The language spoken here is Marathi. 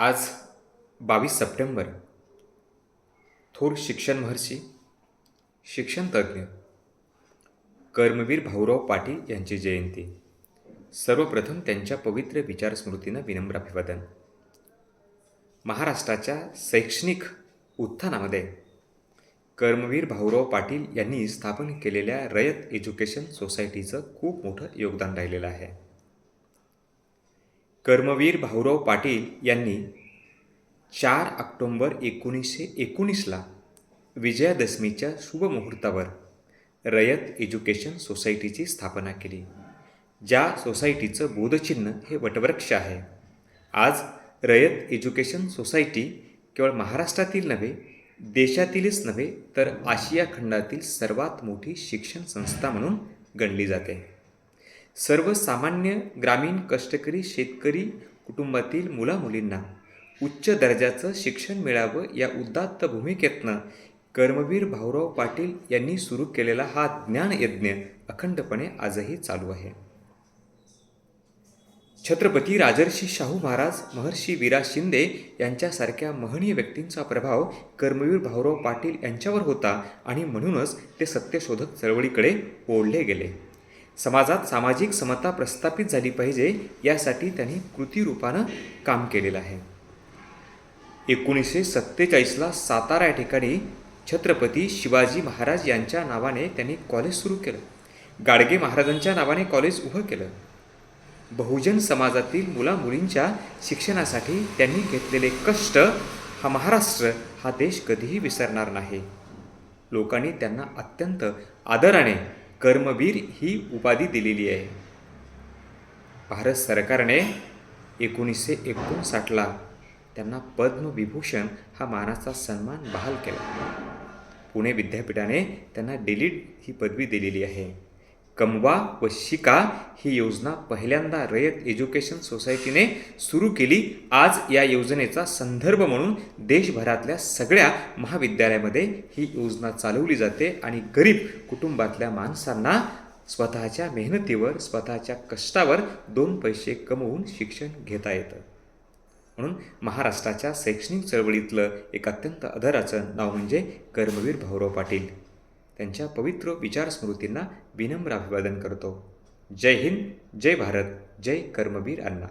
आज बावीस सप्टेंबर. थोर शिक्षण महर्षी शिक्षणतज्ज्ञ कर्मवीर भाऊराव पाटील यांची जयंती. सर्वप्रथम त्यांच्या पवित्र विचारस्मृतींना विनम्र अभिवादन. महाराष्ट्राच्या शैक्षणिक उत्थानामध्ये कर्मवीर भाऊराव पाटील यांनी स्थापन केलेल्या रयत एज्युकेशन सोसायटीचं खूप मोठं योगदान राहिलेलं आहे. कर्मवीर भाऊराव पाटील यांनी चार ऑक्टोंबर एकोणीसशे एकोणीसला विजयादशमीच्या शुभमुहूर्तावर रयत एज्युकेशन सोसायटीची स्थापना केली. ज्या सोसायटीचं बोधचिन्ह हे वटवृक्ष आहे. आज रयत एज्युकेशन सोसायटी केवळ महाराष्ट्रातील नव्हे देशातीलच नव्हे तर आशिया खंडातील सर्वात मोठी शिक्षण संस्था म्हणून गणली जाते. सर्वसामान्य ग्रामीण कष्टकरी शेतकरी कुटुंबातील मुलामुलींना उच्च दर्जाचं शिक्षण मिळावं या उदात्त भूमिकेतनं कर्मवीर भाऊराव पाटील यांनी सुरू केलेला हा ज्ञानयज्ञ अखंडपणे आजही चालू आहे. छत्रपती राजर्षी शाहू महाराज महर्षी विरा शिंदे यांच्यासारख्या महनीय व्यक्तींचा प्रभाव कर्मवीर भाऊराव पाटील यांच्यावर होता आणि म्हणूनच ते सत्यशोधक चळवळीकडे ओढले गेले. समाजात सामाजिक समता प्रस्थापित झाली पाहिजे यासाठी त्यांनी कृतीरूपानं काम केलेलं आहे. एकोणीसशे सत्तेचाळीसला सातारा या ठिकाणी छत्रपती शिवाजी महाराज यांच्या नावाने त्यांनी कॉलेज सुरू केलं. गाडगे महाराजांच्या नावाने कॉलेज उभं केलं. बहुजन समाजातील मुलामुलींच्या शिक्षणासाठी त्यांनी घेतलेले कष्ट हा महाराष्ट्र हा देश कधीही विसरणार नाही. लोकांनी त्यांना अत्यंत आदराने कर्मवीर ही उपाधी दिलेली आहे. भारत सरकारने एकोणीसशे एकोणसाठला त्यांना पद्मविभूषण हा मानाचा सन्मान बहाल केला. पुणे विद्यापीठाने त्यांना डिलीट ही पदवी दिलेली आहे. कमवा व शिका ही योजना पहिल्यांदा रयत एज्युकेशन सोसायटीने सुरू केली. आज या योजनेचा संदर्भ म्हणून देशभरातल्या सगळ्या महाविद्यालयामध्ये ही योजना चालवली जाते आणि गरीब कुटुंबातल्या माणसांना स्वतःच्या मेहनतीवर स्वतःच्या कष्टावर दोन पैसे कमवून शिक्षण घेता येतं. म्हणून महाराष्ट्राच्या शैक्षणिक चळवळीतलं एक अत्यंत अधराचं नाव म्हणजे कर्मवीर भाऊराव पाटील. त्यांच्या पवित्र विचारस्मृतींना विनम्र अभिवादन करतो. जय हिंद जय भारत जय कर्मवीर अण्णा.